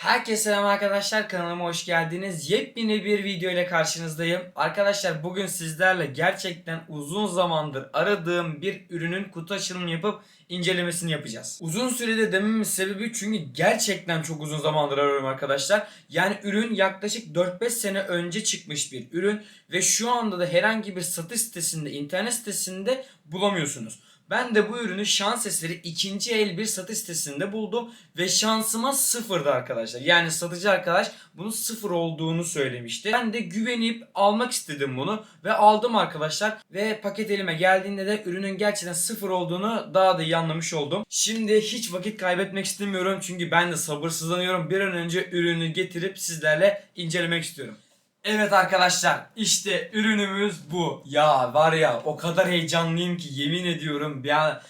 Herkese selam arkadaşlar kanalıma hoş geldiniz. Yepyeni bir video ile karşınızdayım. Arkadaşlar bugün sizlerle gerçekten uzun zamandır aradığım bir ürünün kutu açılımını yapıp incelemesini yapacağız. Uzun sürede dememin sebebi çünkü gerçekten çok uzun zamandır arıyorum arkadaşlar. Yani ürün yaklaşık 4-5 sene önce çıkmış bir ürün ve şu anda da herhangi bir satış sitesinde, internet sitesinde bulamıyorsunuz. Ben de bu ürünü şans eseri ikinci el bir satış sitesinde buldum ve şansıma sıfırdı arkadaşlar. Yani satıcı arkadaş bunun sıfır olduğunu söylemişti. Ben de güvenip almak istedim bunu ve aldım arkadaşlar. Ve paket elime geldiğinde de ürünün gerçekten sıfır olduğunu daha da iyi anlamış oldum. Şimdi hiç vakit kaybetmek istemiyorum çünkü ben de sabırsızlanıyorum. Bir an önce ürünü getirip sizlerle incelemek istiyorum. Evet arkadaşlar işte ürünümüz bu. Ya var ya o kadar heyecanlıyım ki yemin ediyorum ya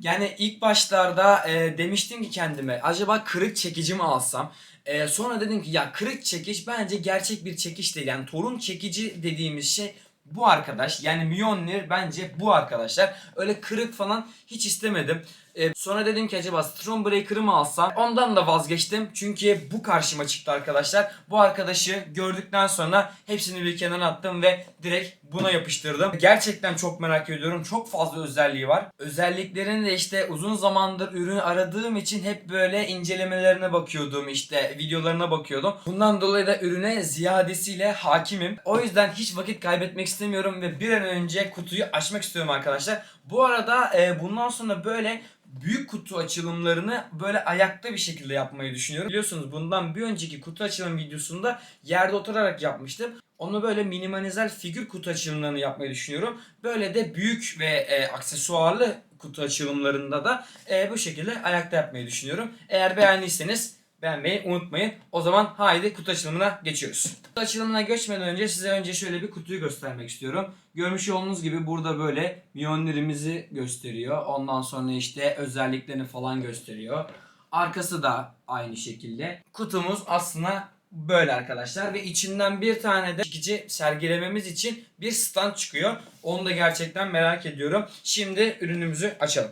yani ilk başlarda e, demiştim ki kendime acaba kırık çekici mi alsam? E, sonra dedim ki ya kırık çekiç bence gerçek bir çekiç değil. Yani torun çekici dediğimiz şey bu arkadaş. Yani Mjolnir bence bu arkadaşlar. Öyle kırık falan hiç istemedim. E, sonra dedim ki acaba Stormbreaker'ı mı alsam? Ondan da vazgeçtim. Çünkü bu karşıma çıktı arkadaşlar. Bu arkadaşı gördükten sonra hepsini bir kenara attım ve direkt buna yapıştırdım. Gerçekten çok merak ediyorum. Çok fazla özelliği var. Özelliklerini de işte uzun zamandır ürünü aradığım için hep böyle incelemelerine bakıyordum. işte videolarına bakıyordum. Bundan dolayı da ürüne ziyadesiyle hakimim. O yüzden hiç vakit kaybetmek istemiyorum ve bir an önce kutuyu açmak istiyorum arkadaşlar. Bu arada e, bundan sonra böyle büyük kutu açılımlarını böyle ayakta bir şekilde yapmayı düşünüyorum. Biliyorsunuz bundan bir önceki kutu açılım videosunda yerde oturarak yapmıştım. Onu böyle minimalizel figür kutu açılımlarını yapmayı düşünüyorum. Böyle de büyük ve e, aksesuarlı kutu açılımlarında da e, bu şekilde ayakta yapmayı düşünüyorum. Eğer beğendiyseniz beğenmeyi unutmayın. O zaman haydi kutu açılımına geçiyoruz. Kutu açılımına geçmeden önce size önce şöyle bir kutuyu göstermek istiyorum. Görmüş olduğunuz gibi burada böyle miyonlarımızı gösteriyor. Ondan sonra işte özelliklerini falan gösteriyor. Arkası da aynı şekilde. Kutumuz aslında böyle arkadaşlar ve içinden bir tane de çekici sergilememiz için bir stand çıkıyor. Onu da gerçekten merak ediyorum. Şimdi ürünümüzü açalım.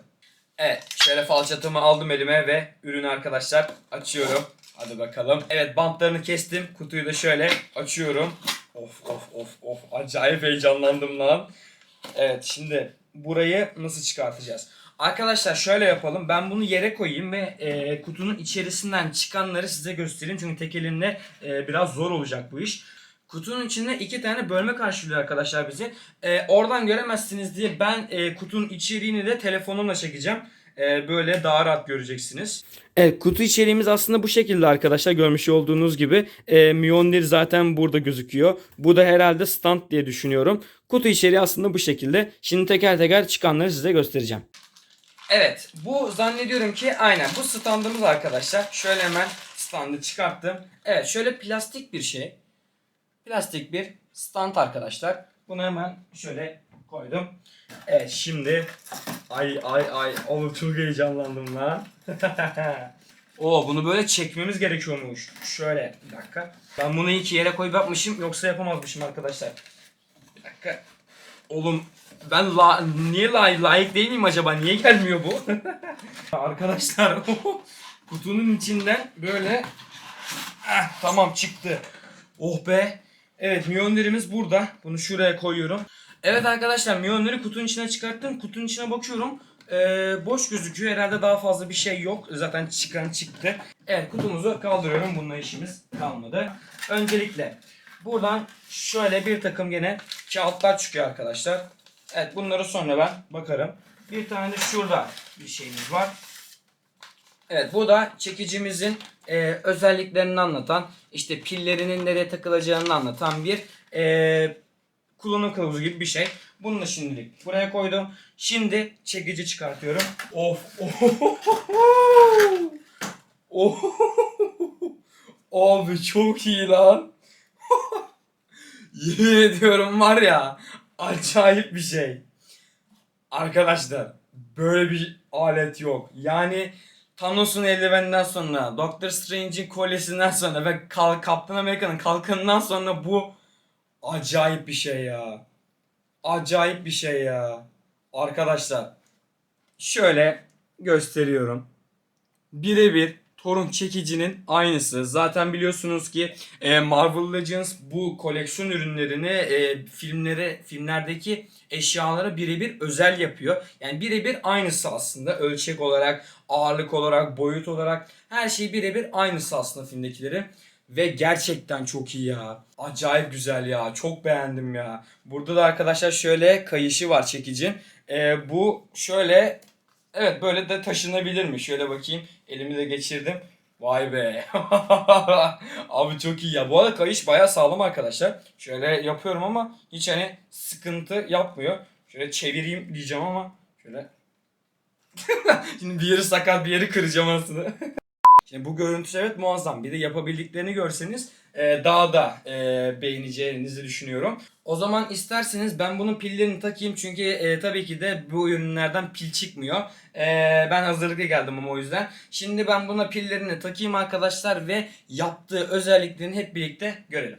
Evet şöyle falçatımı aldım elime ve ürünü arkadaşlar açıyorum. Hadi bakalım. Evet bantlarını kestim. Kutuyu da şöyle açıyorum. Of of of of acayip heyecanlandım lan. Evet şimdi burayı nasıl çıkartacağız? Arkadaşlar şöyle yapalım. Ben bunu yere koyayım ve e, kutunun içerisinden çıkanları size göstereyim. Çünkü tek elimle e, biraz zor olacak bu iş. Kutunun içinde iki tane bölme karşılıyor arkadaşlar bizi. E, oradan göremezsiniz diye ben e, kutunun içeriğini de telefonumla çekeceğim. E, böyle daha rahat göreceksiniz. Evet kutu içeriğimiz aslında bu şekilde arkadaşlar görmüş olduğunuz gibi. E, Mjolnir zaten burada gözüküyor. Bu da herhalde stand diye düşünüyorum. Kutu içeriği aslında bu şekilde. Şimdi teker teker çıkanları size göstereceğim. Evet bu zannediyorum ki aynen bu standımız arkadaşlar. Şöyle hemen standı çıkarttım. Evet şöyle plastik bir şey. Plastik bir stand arkadaşlar. Bunu hemen şöyle koydum. Evet şimdi ay ay ay oğlum çok heyecanlandım lan. Oo bunu böyle çekmemiz gerekiyormuş. Şöyle bir dakika. Ben bunu iki yere koyup yapmışım yoksa yapamazmışım arkadaşlar. Bir dakika. Oğlum ben la, niye lay, layık değil miyim acaba? Niye gelmiyor bu? arkadaşlar kutunun içinden böyle Eh, tamam çıktı. Oh be. Evet Mjolnir'imiz burada. Bunu şuraya koyuyorum. Evet arkadaşlar Mjolnir'i kutunun içine çıkarttım. Kutunun içine bakıyorum. Ee, boş gözüküyor. Herhalde daha fazla bir şey yok. Zaten çıkan çıktı. Evet kutumuzu kaldırıyorum. Bununla işimiz kalmadı. Öncelikle buradan şöyle bir takım gene kağıtlar çıkıyor arkadaşlar. Evet bunları sonra ben bakarım. Bir tane de şurada bir şeyimiz var. Evet bu da çekicimizin e, özelliklerini anlatan işte pillerinin nereye takılacağını anlatan bir e, kullanım kılavuzu gibi bir şey. Bunu da şimdilik buraya koydum. Şimdi çekici çıkartıyorum. Of. Oh. Abi çok iyi lan. Yemin ediyorum var ya acayip bir şey. Arkadaşlar böyle bir alet yok. Yani Thanos'un eldiveninden sonra, Doctor Strange'in kolyesinden sonra ve Kal Captain America'nın kalkanından sonra bu acayip bir şey ya. Acayip bir şey ya. Arkadaşlar şöyle gösteriyorum. Birebir torun çekicinin aynısı. Zaten biliyorsunuz ki e, Marvel Legends bu koleksiyon ürünlerini e, filmlere filmlerdeki eşyalara birebir özel yapıyor. Yani birebir aynısı aslında ölçek olarak, ağırlık olarak, boyut olarak her şey birebir aynısı aslında filmdekileri. Ve gerçekten çok iyi ya. Acayip güzel ya. Çok beğendim ya. Burada da arkadaşlar şöyle kayışı var çekicin. E, bu şöyle Evet böyle de taşınabilir mi? Şöyle bakayım. Elimi de geçirdim. Vay be. Abi çok iyi ya. Bu arada kayış bayağı sağlam arkadaşlar. Şöyle yapıyorum ama hiç hani sıkıntı yapmıyor. Şöyle çevireyim diyeceğim ama şöyle. Şimdi bir yeri sakat bir yeri kıracağım aslında. Şimdi bu görüntü evet muazzam. Bir de yapabildiklerini görseniz e, daha da e, beğeneceğinizi düşünüyorum. O zaman isterseniz ben bunun pillerini takayım çünkü e, tabii ki de bu ürünlerden pil çıkmıyor. E, ben hazırlıklı geldim ama o yüzden. Şimdi ben buna pillerini takayım arkadaşlar ve yaptığı özelliklerini hep birlikte görelim.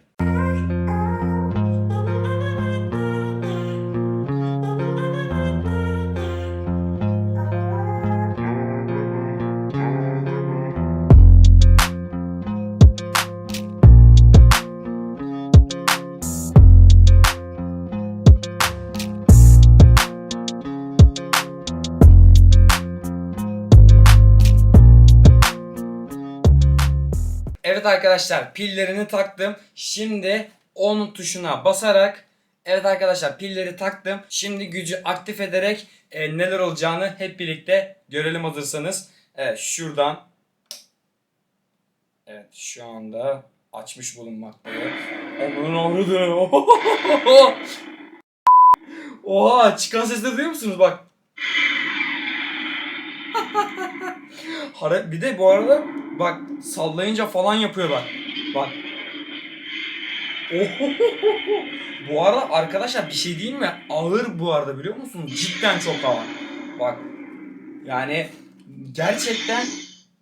Evet arkadaşlar pillerini taktım. Şimdi on tuşuna basarak Evet arkadaşlar pilleri taktım. Şimdi gücü aktif ederek e, neler olacağını hep birlikte görelim hazırsanız. Evet şuradan. Evet şu anda açmış bulunmaktayım. Onun avradı. Oha çıkan sesleri duyuyor musunuz bak. Bir de bu arada bak sallayınca falan yapıyor bak. Bak. bu arada arkadaşlar bir şey değil mi? Ağır bu arada biliyor musunuz? Cidden çok ağır. Bak. Yani gerçekten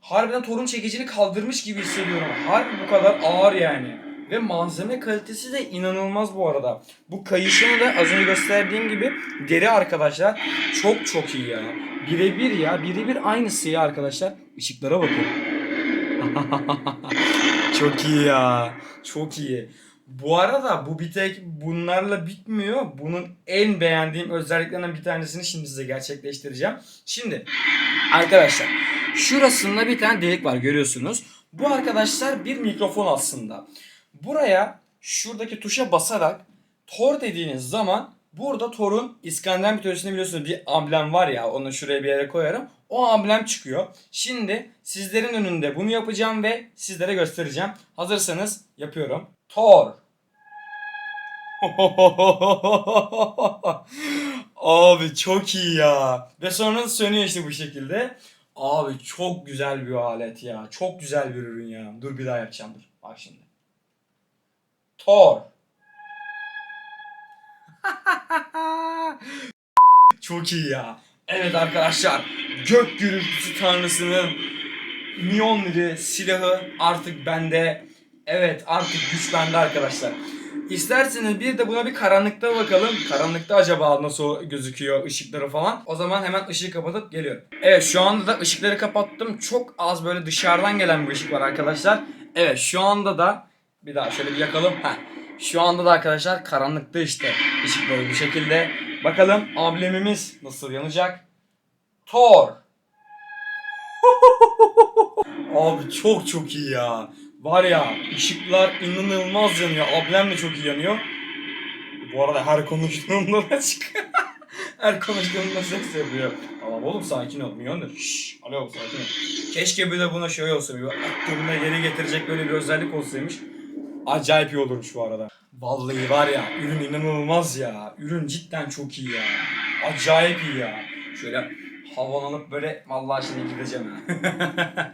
harbiden torun çekicini kaldırmış gibi hissediyorum. Harbi bu kadar ağır yani. Ve malzeme kalitesi de inanılmaz bu arada. Bu kayışını da az önce gösterdiğim gibi deri arkadaşlar çok çok iyi ya. Birebir ya. Birebir aynısı ya arkadaşlar. Işıklara bakın. çok iyi ya. Çok iyi. Bu arada bu bir tek bunlarla bitmiyor. Bunun en beğendiğim özelliklerinden bir tanesini şimdi size gerçekleştireceğim. Şimdi arkadaşlar şurasında bir tane delik var görüyorsunuz. Bu arkadaşlar bir mikrofon aslında. Buraya şuradaki tuşa basarak Tor dediğiniz zaman burada Tor'un İskandinav mitolojisinde biliyorsunuz bir amblem var ya onu şuraya bir yere koyarım. O amblem çıkıyor. Şimdi sizlerin önünde bunu yapacağım ve sizlere göstereceğim. Hazırsanız yapıyorum. Thor. Abi çok iyi ya. Ve sonra sönüyor işte bu şekilde. Abi çok güzel bir alet ya. Çok güzel bir ürün ya. Dur bir daha yapacağım dur. Bak şimdi. Thor. Çok iyi ya. Evet arkadaşlar. Gök gürültüsü tanrısının Mjolnir'i silahı artık bende. Evet artık güç bende arkadaşlar. İsterseniz bir de buna bir karanlıkta bakalım. Karanlıkta acaba nasıl gözüküyor ışıkları falan. O zaman hemen ışığı kapatıp geliyorum. Evet şu anda da ışıkları kapattım. Çok az böyle dışarıdan gelen bir ışık var arkadaşlar. Evet şu anda da bir daha şöyle bir yakalım. Heh. Şu anda da arkadaşlar karanlıkta işte ışıkları bu şekilde. Bakalım amblemimiz nasıl yanacak. Thor. Abi çok çok iyi ya. Var ya ışıklar inanılmaz yanıyor. Ablem de çok iyi yanıyor. Bu arada her konuştuğumda da çık. her konuştuğumda ses yapıyor. Tamam oğlum sakin ol. Miyondur. Şşş. Alo sakin ol. Keşke bir de buna şey olsa. Bir attığımda geri getirecek böyle bir özellik olsaymış. Acayip iyi olurmuş bu arada. Vallahi var ya ürün inanılmaz ya. Ürün cidden çok iyi ya. Acayip iyi ya. Şöyle havalanıp böyle vallahi şimdi gideceğim ha.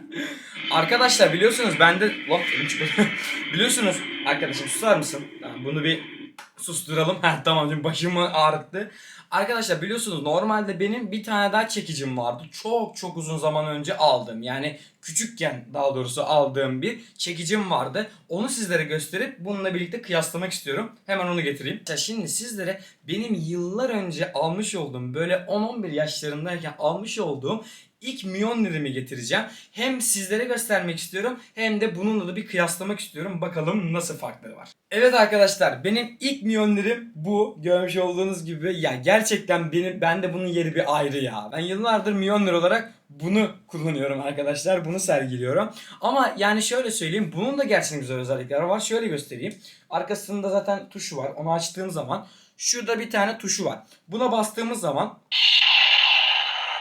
Arkadaşlar biliyorsunuz bende biliyorsunuz arkadaşım susar mısın? Tamam, bunu bir susturalım. Ha tamam başımı ağrıttı. Arkadaşlar biliyorsunuz normalde benim bir tane daha çekicim vardı. Çok çok uzun zaman önce aldım. Yani küçükken daha doğrusu aldığım bir çekicim vardı. Onu sizlere gösterip bununla birlikte kıyaslamak istiyorum. Hemen onu getireyim. Şimdi sizlere benim yıllar önce almış olduğum böyle 10-11 yaşlarındayken almış olduğum ilk Mjolnir'imi getireceğim. Hem sizlere göstermek istiyorum hem de bununla da bir kıyaslamak istiyorum. Bakalım nasıl farkları var. Evet arkadaşlar benim ilk Mjolnir'im bu. Görmüş olduğunuz gibi ya gerçekten benim bende bunun yeri bir ayrı ya. Ben yıllardır Mjolnir olarak bunu kullanıyorum arkadaşlar. Bunu sergiliyorum. Ama yani şöyle söyleyeyim. Bunun da gerçekten güzel özellikleri var. Şöyle göstereyim. Arkasında zaten tuşu var. Onu açtığım zaman şurada bir tane tuşu var. Buna bastığımız zaman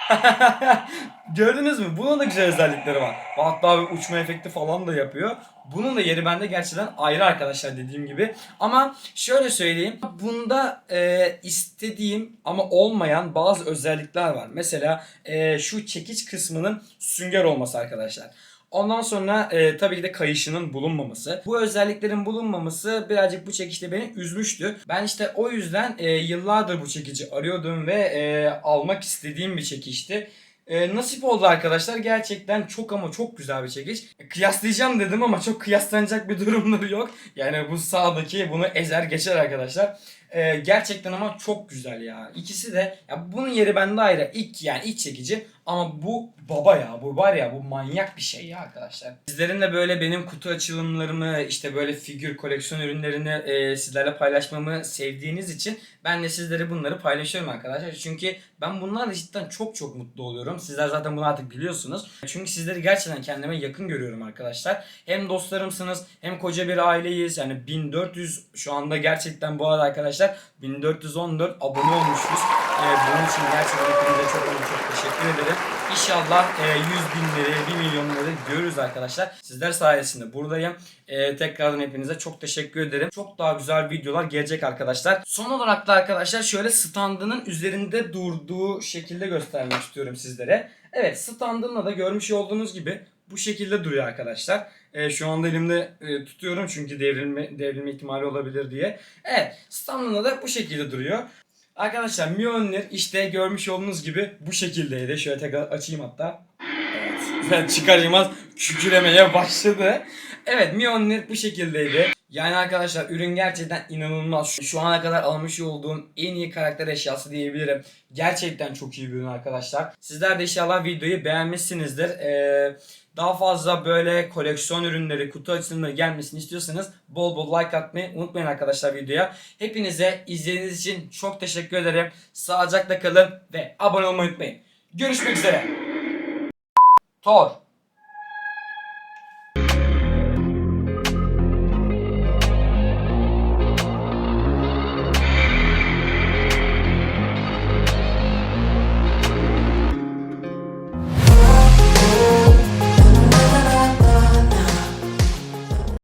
Gördünüz mü? Bunun da güzel özellikleri var. Hatta bir uçma efekti falan da yapıyor. Bunun da yeri bende gerçekten ayrı arkadaşlar dediğim gibi. Ama şöyle söyleyeyim. Bunda e, istediğim ama olmayan bazı özellikler var. Mesela e, şu çekiç kısmının sünger olması arkadaşlar. Ondan sonra e, tabii ki de kayışının bulunmaması. Bu özelliklerin bulunmaması birazcık bu çekişte beni üzmüştü. Ben işte o yüzden e, yıllardır bu çekici arıyordum ve e, almak istediğim bir çekişti. E, nasip oldu arkadaşlar. Gerçekten çok ama çok güzel bir çekiç. E, Kıyaslayacağım dedim ama çok kıyaslanacak bir durumları yok. Yani bu sağdaki bunu ezer geçer arkadaşlar. E, gerçekten ama çok güzel ya. İkisi de ya bunun yeri bende ayrı. İlk yani ilk çekici ama bu baba ya. Bu var ya bu manyak bir şey ya arkadaşlar. Sizlerin de böyle benim kutu açılımlarımı işte böyle figür koleksiyon ürünlerini e, sizlerle paylaşmamı sevdiğiniz için ben de sizlere bunları paylaşıyorum arkadaşlar. Çünkü ben bunlarla cidden çok çok mutlu oluyorum. Sizler zaten bunu artık biliyorsunuz. Çünkü sizleri gerçekten kendime yakın görüyorum arkadaşlar. Hem dostlarımsınız hem koca bir aileyiz. Yani 1400 şu anda gerçekten bu arada arkadaşlar 1414 abone olmuşuz. Ee, bunun için gerçekten hepinize çok çok teşekkür ederim. İnşallah e, 100 binleri, 1 milyonları görürüz arkadaşlar. Sizler sayesinde buradayım. E, tekrardan hepinize çok teşekkür ederim. Çok daha güzel videolar gelecek arkadaşlar. Son olarak da arkadaşlar şöyle standının üzerinde durduğu şekilde göstermek istiyorum sizlere. Evet standında da görmüş olduğunuz gibi bu şekilde duruyor arkadaşlar. E, şu anda elimde e, tutuyorum çünkü devrilme, devrilme ihtimali olabilir diye. Evet standında da bu şekilde duruyor. Arkadaşlar Mjolnir işte görmüş olduğunuz gibi bu şekildeydi. Şöyle tekrar açayım hatta. Evet. Ben çıkarılmaz kükremeye başladı. Evet Mjolnir bu şekildeydi. Yani arkadaşlar ürün gerçekten inanılmaz. Şu, ana kadar almış olduğum en iyi karakter eşyası diyebilirim. Gerçekten çok iyi bir ürün arkadaşlar. Sizler de inşallah videoyu beğenmişsinizdir. Ee, daha fazla böyle koleksiyon ürünleri, kutu açılımları gelmesini istiyorsanız bol bol like atmayı unutmayın arkadaşlar videoya. Hepinize izlediğiniz için çok teşekkür ederim. Sağlıcakla kalın ve abone olmayı unutmayın. Görüşmek üzere. Thor.